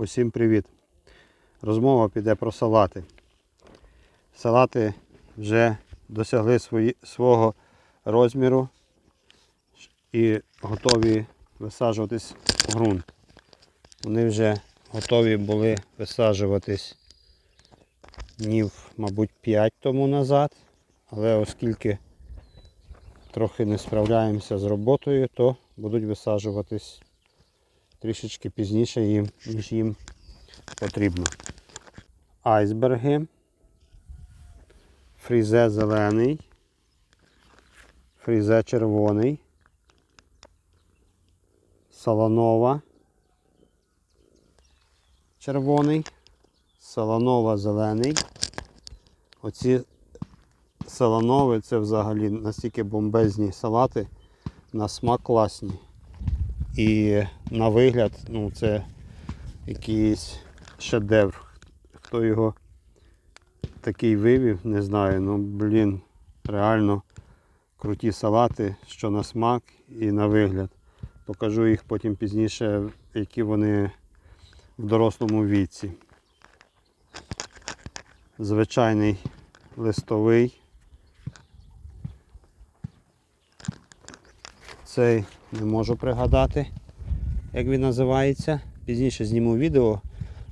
Усім привіт! Розмова піде про салати. Салати вже досягли свої, свого розміру і готові висаджуватись в ґрунт. Вони вже готові були висаджуватись днів, мабуть, 5 тому назад, але оскільки трохи не справляємося з роботою, то будуть висаджуватись трішечки пізніше, їм, ніж їм потрібно. Айсберги, фрізе зелений, фрізе червоний, саланова червоний, саланова зелений. Оці саланови це взагалі настільки бомбезні салати, на смак класні. І на вигляд, ну це якийсь шедевр. Хто його такий вивів, не знаю. Ну, блін, реально круті салати, що на смак і на вигляд. Покажу їх потім пізніше, які вони в дорослому віці. Звичайний листовий. Цей не можу пригадати, як він називається. Пізніше зніму відео,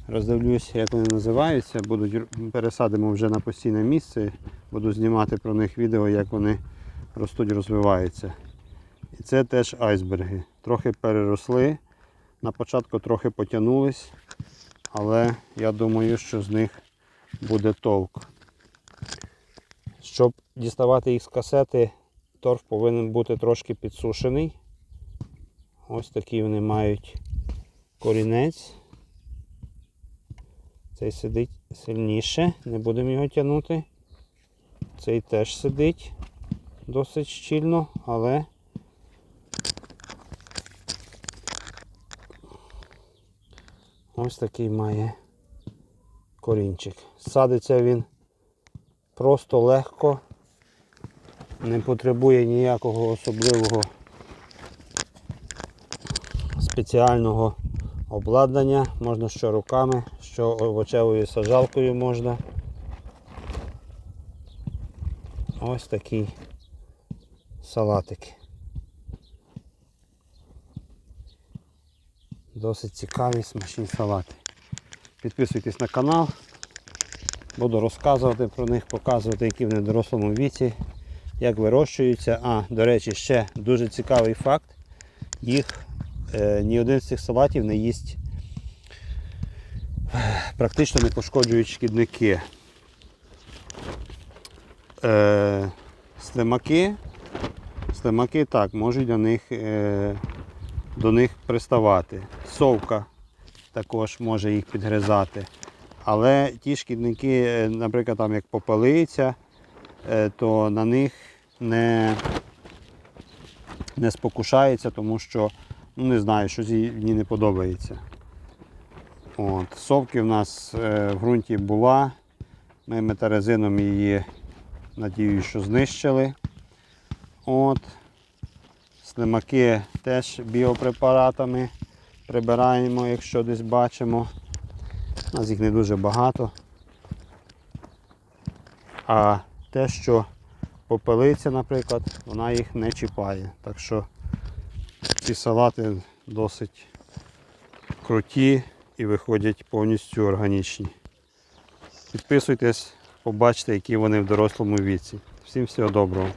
роздивлюсь, як вони називаються. Будуть пересадимо вже на постійне місце. Буду знімати про них відео, як вони ростуть, розвиваються. І це теж айсберги. Трохи переросли. На початку трохи потягнулись, але я думаю, що з них буде толк. Щоб діставати їх з касети, торф повинен бути трошки підсушений. Ось такий вони мають корінець. Цей сидить сильніше, не будемо його тягнути. Цей теж сидить досить щільно, але ось такий має корінчик. Садиться він просто легко, не потребує ніякого особливого спеціального обладнання. Можна що руками, що овочевою сажалкою можна. Ось такий салатик. Досить цікаві смачні салати. Підписуйтесь на канал. Буду розказувати про них, показувати, які вони в дорослому віці, як вирощуються. А, до речі, ще дуже цікавий факт. Їх ні один з цих салатів не їсть е, практично не пошкоджують шкідники. Е, слимаки, слимаки так, можуть до них, е, до них приставати. Совка також може їх підгризати. Але ті шкідники, е, наприклад, там як попелиця, е, то на них не, не спокушається, тому що не знаю, щось їй не подобається. От. Совки в нас е, в ґрунті була. Ми метарезином її, надіюсь, що знищили. От. Слимаки теж біопрепаратами прибираємо, якщо десь бачимо. У нас їх не дуже багато. А те, що попелиця, наприклад, вона їх не чіпає. Так що ці салати досить круті і виходять повністю органічні. Підписуйтесь, побачите, які вони в дорослому віці. Всім всього доброго.